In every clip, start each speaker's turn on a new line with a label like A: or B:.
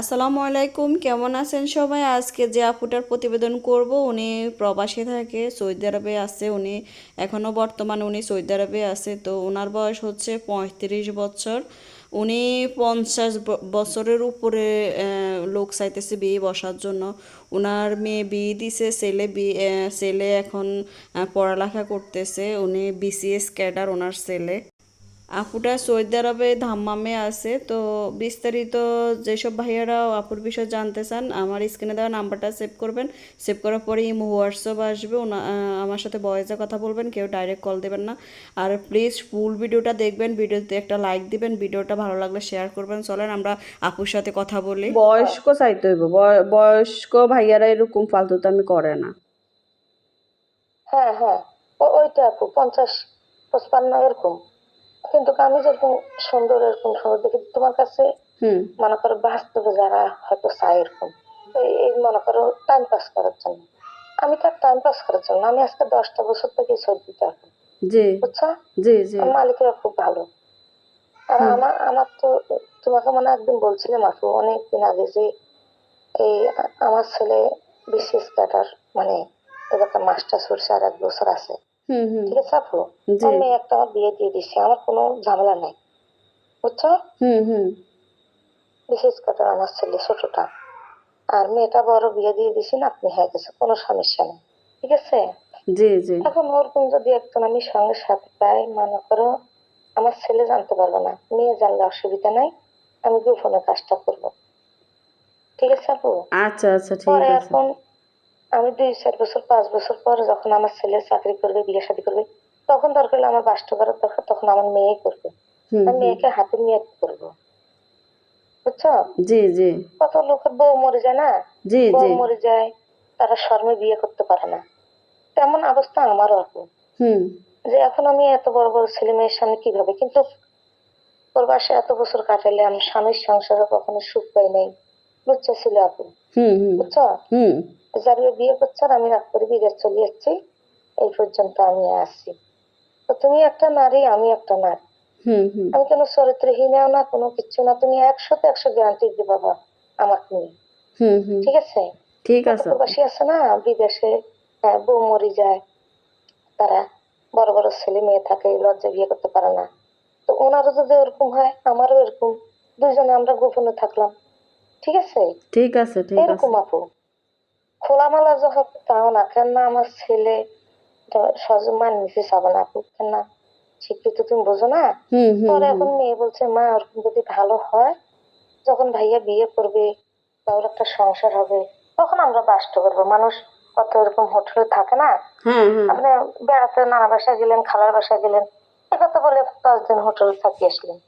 A: আসসালামু আলাইকুম, কেমন আছেন সবাই? আজকে যে আপুটার প্রতিবেদন করব, উনি প্রবাসী থাকে, সৌদি আরবে আছে উনি এখনও বর্তমানে উনি সৌদি আরবে আছে, তো ওনার বয়স হচ্ছে পঁয়ত্রিশ বছর। উনি পঞ্চাশ বছরের উপরে লোক চাইতেছে বিয়ে বসার জন্য। ওনার মেয়ে বিয়ে দিছে, ছেলে বিয়ে ছেলে এখন পড়ালেখা করতেছে, উনি বিসিএস ক্যাডার ওনার ছেলে। আপুটা সৌদি আরবে ধাম্মামে আছে তো বিস্তারিত যেসব ভাইয়ারা আপুর বিষয়ে জানতে চান আমার স্ক্রিনে দেওয়া নাম্বারটা সেভ করবেন। সেভ করার পরে ইমো হোয়াটসঅ্যাপ আসবে আমার সাথে ভয়েসে কথা বলবেন কেউ ডাইরেক্ট কল দেবেন না। আর প্লিজ ফুল ভিডিওটা দেখবেন ভিডিওতে একটা লাইক দিবেন ভিডিওটা ভালো লাগলে শেয়ার করবেন। চলেন আমরা আপুর সাথে কথা বলি। বয়স্ক চাইতে হইব বয়স্ক ভাইয়ারা এরকম ফালতু তো আমি করে না।
B: হ্যাঁ হ্যাঁ ওইটা আপু পঞ্চাশ পঁচপান্ন এরকম। কিন্তু আমি যেরকম সুন্দর এরকম সুন্দর দেখি তোমার কাছে মনে করো বাস্তবে যারা হয়তো চায় এরকম এই মনে করো টাইম পাস করার জন্য। আমি তার টাইম পাস করার জন্য আমি আজকে দশটা বছর থেকে এখন
A: জি।
B: বুঝছ? মালিকরা খুব ভালো। আর আমার আমার তো তোমাকে মনে একদিন বলছিলাম আপু অনেকদিন আগে যে এই আমার ছেলে বিশেষ ক্যাটার মানে এবার মাস্টার সরষে আর এক বছর আছে।
A: হুম হুম।
B: ঠিক আছে আপু? আমি একটা আমার বিয়ে দিয়ে দিচ্ছি আমার কোনো ঝামেলা নাই। বুঝছ?
A: হুম হুম।
B: বিশেষ করে আমার ছেলে ছোটটা। আর মেয়েটা বড় বিয়ে দিয়ে দিছি না আপনি হয়ে গেছে কোনো সমস্যা নেই। ঠিক আছে?
A: জি জি।
B: এখন ওরকম যদি একজন আমি সঙ্গে সাথে পাই মনে করো আমার ছেলে জানতে পারবে না মেয়ে জানলে অসুবিধা নাই আমি গোপনে কাজটা করব। ঠিক আছে আপু?
A: আচ্ছা আচ্ছা ঠিক আছে।
B: এখন আমি দুই চার বছর পাঁচ বছর পর যখন আমার ছেলে চাকরি করবে বিয়ে শাদী করবে তখন দরকার হলে আমার বাসটা করার দরকার তখন আমার মেয়ে করবে। আমি মেয়েকে হাতে নিয়ে করব। বুঝছ?
A: জি জি।
B: কত লোকের বউ মরে যায় না?
A: জি
B: মরে যায় তারা শর্মে বিয়ে করতে পারে না। তেমন অবস্থা আমারও যে এখন আমি এত বড় বড় ছেলে মেয়ের সামনে কীভাবে? কিন্তু ওর প্রবাসে এত বছর কাটালে আমি স্বামীর সংসারে কখনো সুখ পাই নাই। বুঝছ ছিল আপু বুঝছ? যার বিয়ে করছে আমি রাগ করে বিদেশ চলে যাচ্ছি। এই পর্যন্ত আমি আসছি। তো তুমি একটা নারী আমি একটা নারী। আমি কোনো চরিত্রহীনও না কোনো কিছু না। তুমি একশোতে একশো গ্যারান্টি দিতে বাবা আমাকে নিয়ে। ঠিক আছে?
A: ঠিক আছে।
B: প্রবাসী আছে না বিদেশে হ্যাঁ, বউ মরে যায়। তারা বড় বড় ছেলে মেয়ে থাকে লজ্জা বিয়ে করতে পারে না। তো ওনারও যদি ওরকম হয় আমারও এরকম। দুজনে আমরা গোপনে থাকলাম। ঠিক আছে?
A: ঠিক আছে ঠিক আছে।
B: এরকম আপু। খোলামালা যখন তাও না কেন না আমার ছেলে সহজে মান নিচে চাবে না আপু কেন না স্বীকৃতি তুমি বোঝো না? পরে এখন মেয়ে বলছে মা ওরকম যদি ভালো হয় যখন ভাইয়া বিয়ে করবে বা ওর একটা সংসার হবে। তখন আমরা বাসটা করব মানুষ কত এরকম হোটেলে থাকে না?
A: হ্যাঁ হ্যাঁ।
B: আপনি বেড়াতে নানা বাসায় গেলেন খালার বাসায় গেলেন এ কথা বলে দশ দিন হোটেলে থাকি আসলেন।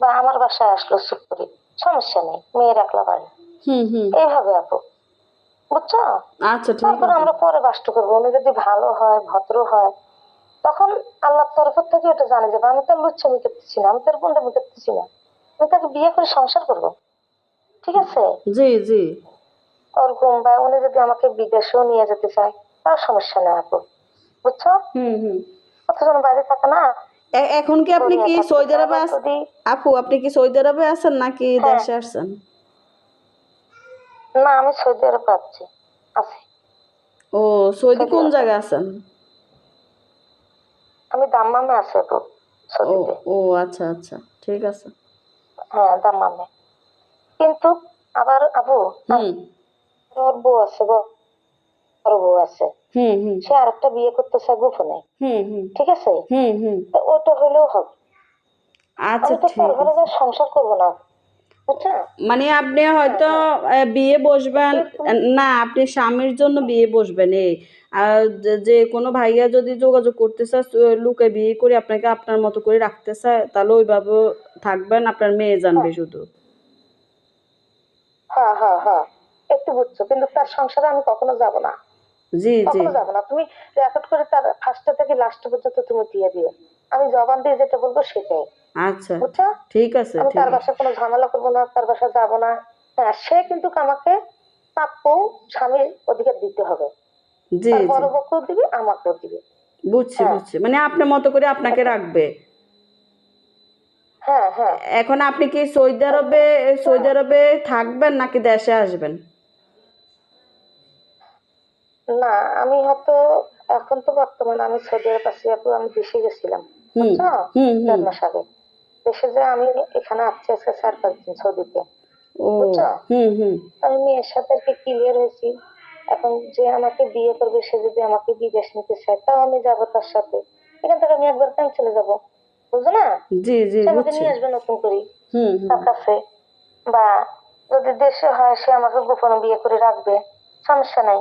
B: বা আমার বাসায় আসলো চুপ করে সমস্যা নেই বাড়ি।
A: হুম হুম।
B: এইভাবে আপু। বুঝছ?
A: আচ্ছা
B: তারপর আমরা পরে বাসটা করব। উনি যদি ভালো হয় ভদ্র হয় তখন আল্লাহর তরফ থেকে এটা জানে যাবে। আমি তো আর লুচ্ছামি করতেছি না আমি তো আর গুন্ডামি করতেছি না। আমি তাকে বিয়ে করে সংসার করব। ঠিক আছে?
A: জি জি।
B: ওরকম বা উনি যদি আমাকে বিদেশেও নিয়ে যেতে চায় তার সমস্যা নেই আপু। বুঝছ?
A: হুম হুম।
B: কতজন বাড়ি থাকে না
A: এখন কি আপনি কি। সৌদি আরবে আছেন আপু আপনি কি সৌদি আরবে আছেন নাকি
B: হ্যাঁ।
A: দেশে আসছেন?
B: না আমি সৌদি আরব পাচ্ছি আছি।
A: ও সৌদি কোন জায়গায় আছেন?
B: আমি দাম্মামে আছি আপু
A: ও
B: সৌদিতে।
A: ও আচ্ছা আচ্ছা ঠিক আছে।
B: হ্যাঁ দাম্মামে। কিন্তু আবার আপু
A: হুম।
B: বউ আছে গো ওর বউ আছে।
A: হুম হুম।
B: সে আরেকটা বিয়ে করতে চায় গোপনে।
A: হুম হুম।
B: ঠিক আছে?
A: হুম হুম।
B: তো ওটা হলেও হবে।
A: আচ্ছা ঠিক আছে।
B: সংসার করব না।
A: মানে আপনি হয়তো বিয়ে বসবেন না আপনি স্বামীর জন্য বিয়ে বসবেন এই। যে- যে কোনো ভাইয়া যদি যোগাযোগ করতে চায় লুকে বিয়ে করে আপনাকে আপনার মতো করে রাখতে চায় তাহলে ওইভাবে থাকবেন আপনার মেয়ে জানবে শুধু।
B: হ্যাঁ হ্যাঁ হ্যাঁ। একটু বুঝছ কিন্তু তার সংসারে আমি কখনো যাব না।
A: জি জি।
B: যাব না। তুমি রেকর্ড করে তার ফার্স্ট থেকে লাস্ট পর্যন্ত তুমি দিয়ে দিও। আমি জবান দিয়ে যেটা বলব সেটাই।
A: আচ্ছা
B: বুঝছ?
A: ঠিক আছে
B: আমি তার বাসায় কোনো ঝামেলা করব না তার বাসায় যাব না। হ্যাঁ সে কিন্তু আমাকে প্রাপ্য স্বামীর অধিকার দিতে হবে।
A: জি
B: বড় বউকেও দিবে আমাকেও দিবে।
A: বুঝছি
B: হ্যাঁ।
A: বুঝছি। মানে আপনার মতো করে আপনাকে রাখবে।
B: হ্যাঁ হ্যাঁ।
A: এখন আপনি কি সৌদি আরবে সৌদি আরবে থাকবেন নাকি দেশে আসবেন?
B: না আমি হয়তো এখন তো বর্তমানে আমি সৌদি আরব আছি আপু আমি দেশে গেছিলাম বুঝছ?
A: হুম
B: মাস আগে। দেশে যে আমি এখানে আসছি আজকে চার পাঁচ দিন সৌদিতে বুঝছ? আমি মেয়ের সাথে ক্লিয়ার হয়েছি। এখন যে আমাকে বিয়ে করবে সে যদি আমাকে বিদেশ নিতে চায় তাও আমি যাব তার সাথে। এখান থেকে আমি একবার কেন চলে যাব বুঝো না?
A: জি জি
B: আমাকে নিয়ে আসবে নতুন করে তার কাছে। বা যদি দেশে হয় সে আমাকে গোপনে বিয়ে করে রাখবে সমস্যা নাই।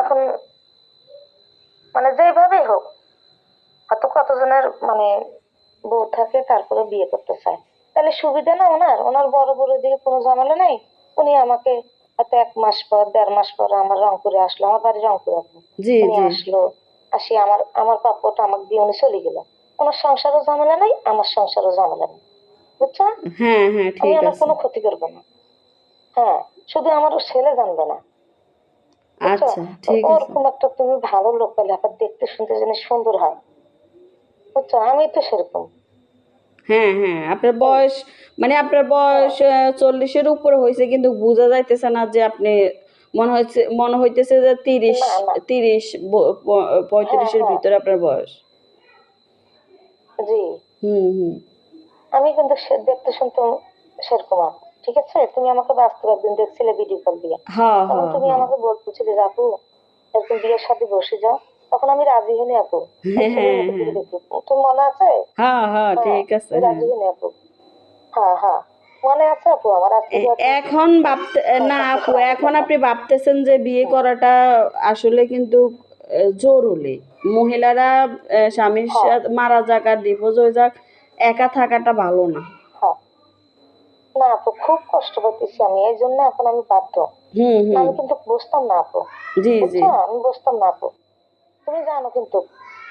B: এখন মানে যেভাবেই হোক হয়তো কতজনের মানে বউ থাকে তারপরে বিয়ে করতে চায়। তাহলে সুবিধা না ওনার? ওনার বড় বড় দিকে কোনো ঝামেলা নেই? উনি আমাকে হয়তো এক মাস পর দেড় মাস পর আমার রংপুরে আসলো আমার বাড়ি রংপুরে উনি আসলো আসি আমার আমার প্রাপ্যটা আমাকে দিয়ে উনি চলে গেল ওনার সংসারও ঝামেলা নাই আমার সংসারও ঝামেলা নেই। বুঝছ
A: হ্যাঁ হ্যাঁ
B: আমি ওনার কোনো ক্ষতি করব না। হ্যাঁ শুধু আমার ছেলে জানবে না?
A: আচ্ছা ঠিক আছে।
B: ওরকম একটা তুমি ভালো লোক পেলে আবার দেখতে শুনতে যেন সুন্দর হয়। বুঝছ? আমি তো সেরকম।
A: হ্যাঁ হ্যাঁ আপনার বয়স মানে আপনার বয়স আহ, চল্লিশের উপরে হয়েছে কিন্তু বোঝা যাইতেছে না যে আপনি মনে হচ্ছে মনে হইতেছে যে তিরিশ। তিরিশ পঁয়ত্রিশের
B: হ্যাঁ।
A: ভিতরে আপনার বয়স।
B: জি।
A: হুম হুম।
B: আমি কিন্তু দেখতে শুনতে সেরকম। ঠিক আছে? তুমি আমাকে বাস্তব একদিন দেখছিলে ভিডিও কল দিয়ে।
A: হ্যাঁ
B: তখন
A: হ্যাঁ
B: তুমি
A: হ্যাঁ।
B: আমাকে বলতেছিলে যে আপু একদিন বিয়ের সাথে বসে যাও। তখন আমি রাজি হইনি আপু। তুমি মনে আছে?
A: হ্যাঁ হ্যাঁ ঠিক আছে
B: রাজি হইনি আপু। হ্যাঁ হ্যাঁ। মনে আছে আপু? আমার
A: এখন ভাবতে না আপু এখন আপনি ভাবতেছেন যে বিয়ে করাটা আসলে কিন্তু জরুরি। মহিলারা স্বামীর সাথে মারা যাক আর ডিভোর্স হয়ে যাক একা থাকাটা ভালো না।
B: না আপু খুব কষ্ট পাইতেছি আমি এই জন্য এখন আমি বাধ্য। আমি কিন্তু বুঝতাম না আপু।
A: জি জি।
B: আমি বুঝতাম না আপু। তুমি জানো কিন্তু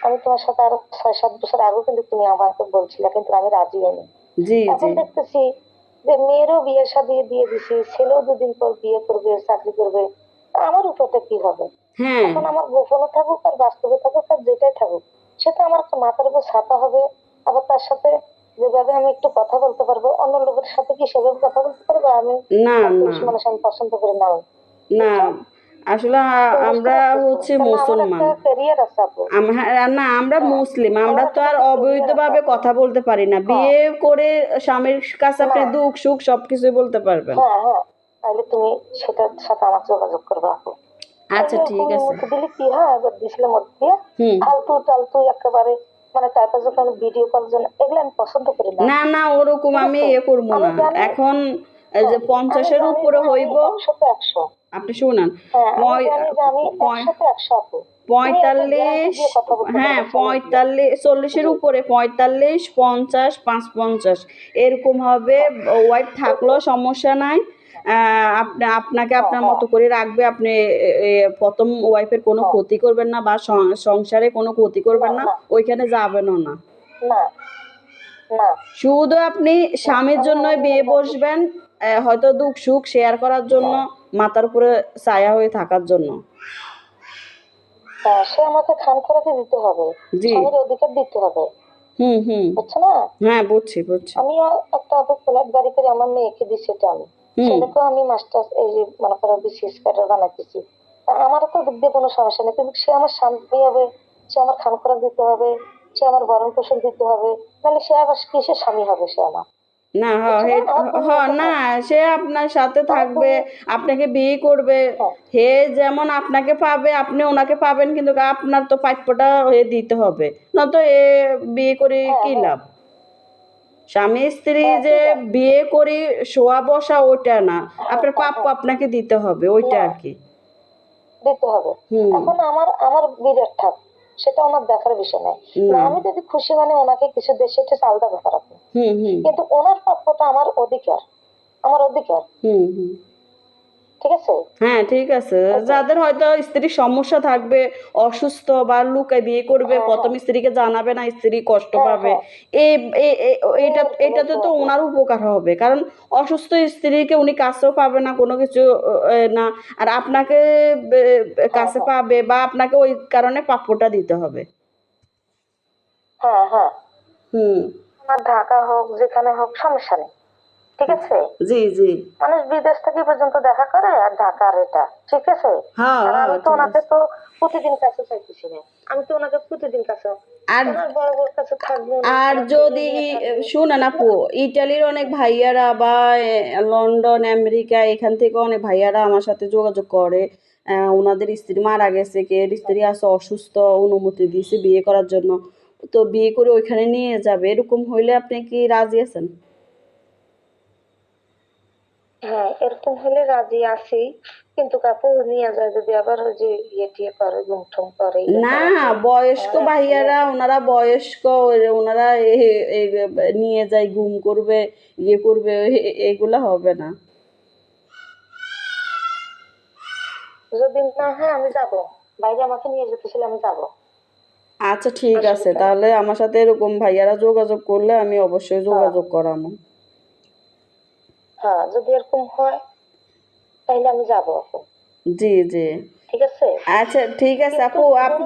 B: আমি তোমার সাথে আরও ছয় সাত বছর আগেও কিন্তু তুমি আমাকে বলছিলে কিন্তু আমি রাজি হইনি। এখন দেখতেছি যে মেয়েরও বিয়ে শাদী দিয়ে দিছি ছেলেও দুদিন পর বিয়ে করবে চাকরি করবে আমার উপরটা কি হবে?
A: হ্যাঁ।
B: এখন আমার গোপনও থাকুক আর বাস্তবে থাকুক আর যেটাই থাকুক সেটা আমার মাথার উপর ছাতা হবে আবার তার সাথে যেভাবে আমি একটু কথা বলতে পারব অন্য লোকের সাথে কি সেভাবে কথা বলতে পারব আমি
A: না না।
B: আমি পছন্দ করি না।
A: না আসলে আমরা হচ্ছে মুসলমান।
B: ক্যারিয়ার আছে আপু।
A: আম- হ্যাঁ, না আমরা মুসলিম আমরা তো আর অবৈধভাবে কথা বলতে পারি না। বিয়ে করে স্বামীর কাছে আপনি দুঃখ সুখ সবকিছুই বলতে পারবেন।
B: হ্যাঁ হ্যাঁ। তাহলে তুমি সেটার সাথে আমার যোগাযোগ করবে আপু।
A: আচ্ছা ঠিক আছে।
B: দিলে কি হয় দিছিলে মধ্যে ফালতু টালতু একেবারে মানে টাইপের যখন ভিডিও কল জন্য এগুলো আমি পছন্দ করি না।
A: না না ওরকম আমি ইয়ে করব না। এখন যে পঞ্চাশের উপরে হইব আপনি শুনান।
B: হ্যাঁ
A: পঁয়তাল্লিশ হ্যাঁ পঁয়তাল্লিশ চল্লিশের উপরে পঁয়তাল্লিশ পঞ্চাশ পাঁচ পঞ্চাশ এরকম হবে ওয়াইফ থাকলেও সমস্যা নাই। আপনাকে আপনার মতো করে রাখবে আপনি প্রথম ওয়াইফের কোনো ক্ষতি করবেন না বা সংসারে কোনো ক্ষতি করবেন না ওইখানে যাবেনও না। শুধু আপনি স্বামীর জন্যই বিয়ে বসবেন হয়তো দুঃখ সুখ শেয়ার করার জন্য মাথার উপরে ছায়া হয়ে থাকার জন্য।
B: হ্যাঁ, সে আমাকে খান খোরাকে দিতে হবে।
A: জি।
B: স্বামীর অধিকার দিতে হবে।
A: হুম হুম।
B: বুঝছ না?
A: হ্যাঁ বুঝছি বুঝছি।
B: আমিও একটা ফ্ল্যাট বাড়ি করে আমার মেয়েকে দিচ্ছি এটা আমি। ছেলেকেও আমি মাস্টার এই যে মনে করো বিসিএস ক্যাডার বানাইতেছি। তা আমারও তো দিক দিয়ে কোনো সমস্যা নেই কিন্তু সে আমার স্বামী হবে সে আমার খান খোরাক দিতে হবে সে আমার ভরণ পোষণ দিতে হবে নাহলে সে আবার কিসের স্বামী হবে সে আমার?
A: না হ না সে আপনার সাথে থাকবে আপনাকে বিয়ে করবে। হে যেমন আপনাকে পাবে আপনি ওনাকে পাবেন কিন্তু আপনার তো প্রাপ্যটা হয়ে দিতে হবে। না তো এ বিয়ে করে কি লাভ? স্বামী স্ত্রী যে বিয়ে করি শোয়া বসা ওইটা না। আপনার প্রাপ্য আপনাকে দিতে হবে ওইটা আর কি
B: দিতে হবে। এখন আমার আমার বিরাট ঠাক সেটা আমার দেখার বিষয় নাই আমি যদি খুশি মানে ওনাকে কিছু দেয় সেটা আলাদা ব্যাপার আপনি।
A: হুম হুম।
B: কিন্তু ওনার প্রাপ্যটা আমার অধিকার আমার অধিকার।
A: হুম হুম।
B: ঠিক আছে?
A: হ্যাঁ ঠিক আছে। যাদের হয়তো স্ত্রীর সমস্যা থাকবে অসুস্থ বা লুকায় বিয়ে করবে প্রথম স্ত্রীকে জানাবে না স্ত্রী কষ্ট পাবে। এই এটা এটাতে তো ওনার উপকার হবে। কারণ অসুস্থ স্ত্রীকে উনি কাছেও পাবে না কোনো কিছু না। আর আপনাকে কাছে পাবে বা আপনাকে ওই কারণে প্রাপ্যটা দিতে হবে।
B: হ্যাঁ হ্যাঁ।
A: হুম।
B: ঢাকা হোক যেখানে হোক সমস্যা নেই। ঠিক আছে?
A: জি জি।
B: মানুষ বিদেশ থেকে পর্যন্ত দেখা করে আর ঢাকার এটা ঠিক আছে?
A: হ্যাঁ
B: আর
A: হ্যাঁ
B: আমি তো ওনাকে তো প্রতিদিন কাছে চাইতেছি না। আমি তো ওনাকে প্রতিদিন কাছে
A: আর যদি শুনেন আপু ইটালির অনেক ভাইয়ারা বা লন্ডন আমেরিকা এখান থেকে অনেক ভাইয়ারা আমার সাথে যোগাযোগ করে। ওনাদের স্ত্রী মারা গেছে কে স্ত্রী আছে অসুস্থ অনুমতি দিয়েছে বিয়ে করার জন্য। তো বিয়ে করে ওইখানে নিয়ে যাবে এরকম হইলে আপনি কি রাজি আছেন?
B: হ্যাঁ এরকম হলে রাজি আছি। কিন্তু কাপড় নিয়ে যায় যদি আবার ওই যে ইয়ে টিয়ে করে ঘুম টুম করে ইয়ে
A: না বয়স্ক ভাইয়ারা ওনারা বয়স্ক ওনারা নিয়ে যায় গুম করবে ইয়ে করবে এগুলা হবে না।
B: যদি না হয় আমি যাব। বাইরে আমাকে নিয়ে যেতেছিল আমি যাব।
A: আচ্ছা ঠিক আছে। তাহলে। আমার সাথে এরকম ভাইয়ারা যোগাযোগ করলে আমি অবশ্যই যোগাযোগ করাবো।
B: হ্যাঁ যদি এরকম হয় তাহলে আমি যাব আপু।
A: জি জি।
B: ঠিক আছে?
A: আচ্ছা ঠিক আছে আপু আপনি